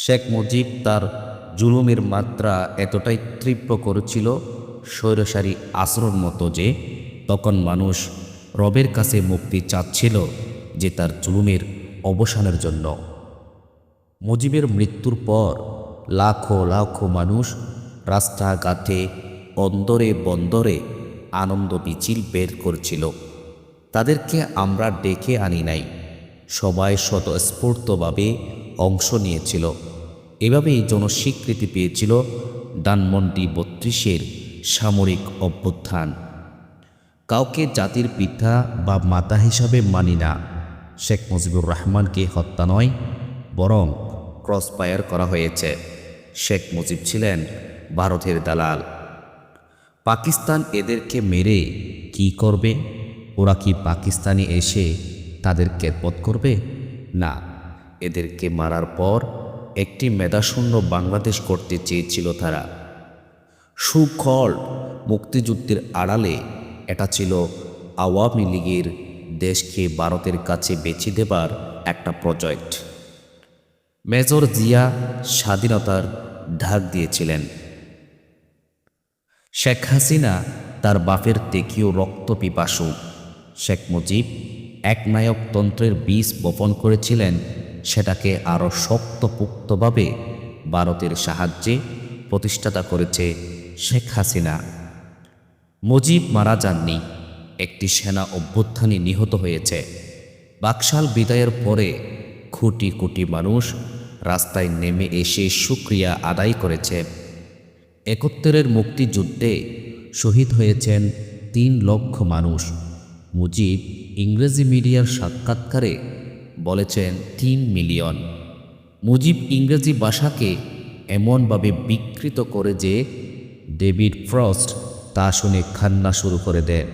শেখ মুজিব তার জুলুমের মাত্রা এতটাই তীব্র করেছিল স্বৈরসারী আচরণ মতো যে তখন মানুষ রবের কাছে মুক্তি চাচ্ছিল যে তার জুলুমের অবসানের জন্য। মুজিবের মৃত্যুর পর লাখো লাখো মানুষ রাস্তাঘাটে অন্দরে বন্দরে আনন্দ মিছিল বের করছিল। তাদেরকে আমরা ডেকে আনি নাই। সবাই স্বতঃস্ফূর্তভাবে অংশ নিয়েছিল। এভাবেই জনস্বীকৃতি পেয়েছিল ডানমন্ডি বত্রিশের সামরিক অভ্যুত্থান। কাউকে জাতির পিতা বা মাতা হিসাবে মানি না। শেখ মুজিবুর রহমানকে হত্যা নয়, বরং ক্রস ফায়ার করা হয়েছে। শেখ মুজিব ছিলেন ভারতের দালাল। পাকিস্তান এদেরকে মেরে কি করবে? ওরা কি পাকিস্তানি এসে তাদের কেতপথ করবে? না, এদেরকে মারার পর একটি মেধাশূন্য বাংলাদেশ করতে চেয়েছিল তারা। সুখল মুক্তিযুদ্ধের আড়ালে এটা ছিল আওয়ামী লীগের দেশকে ভারতের কাছে বেছে দেবার একটা প্রজেক্ট। মেজর জিয়া স্বাধীনতার ঢাক দিয়েছিলেন। শেখ হাসিনা তার বাপের তেকীয় রক্ত পিপাসু। শেখ মুজিব একনায়কতন্ত্রের বীজ বপন করেছিলেন সেটাকে আরও শক্তপোক্তভাবে ভারতের সাহায্যে প্রতিষ্ঠাতা করেছে শেখ হাসিনা। মুজিব মারা যাননি, একটি সেনা অভ্যুত্থানে নিহত হয়েছে। বাকশাল বিদায়ের পরে কোটি কোটি মানুষ রাস্তায় নেমে এসে সুক্রিয়া আদায় করেছে। একত্তরের মুক্তিযুদ্ধে শহীদ হয়েছেন তিন লক্ষ মানুষ। মুজিব ইংরেজি মিডিয়ার সাক্ষাৎকারে বলেছেন, তিন মিলিয়ন। মুজিব ইংরেজি ভাষাকে এমনভাবে বিকৃত করে যে ডেভিড ফ্রস্ট তা শুনে খান্না শুরু করে দেন।